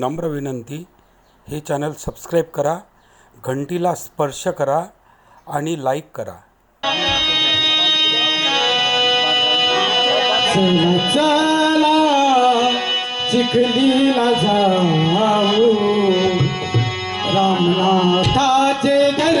नम्र विनंती हे चॅनल सबस्क्राईब करा घंटीला स्पर्श करा आणि लाईक करा. चिखलीला जाऊ. रामनाथाचे दर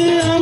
Oh,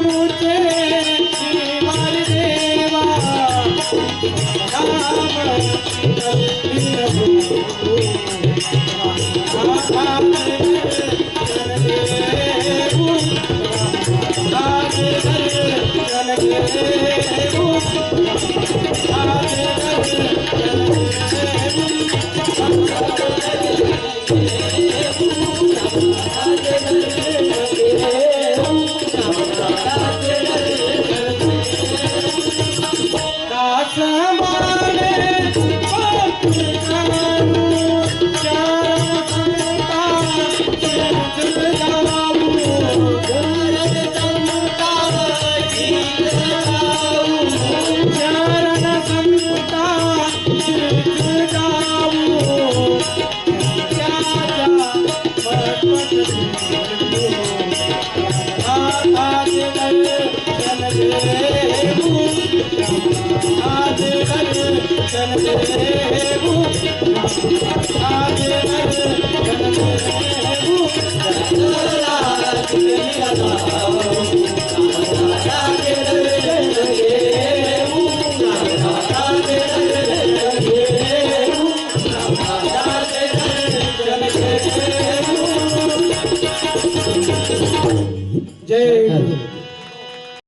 जय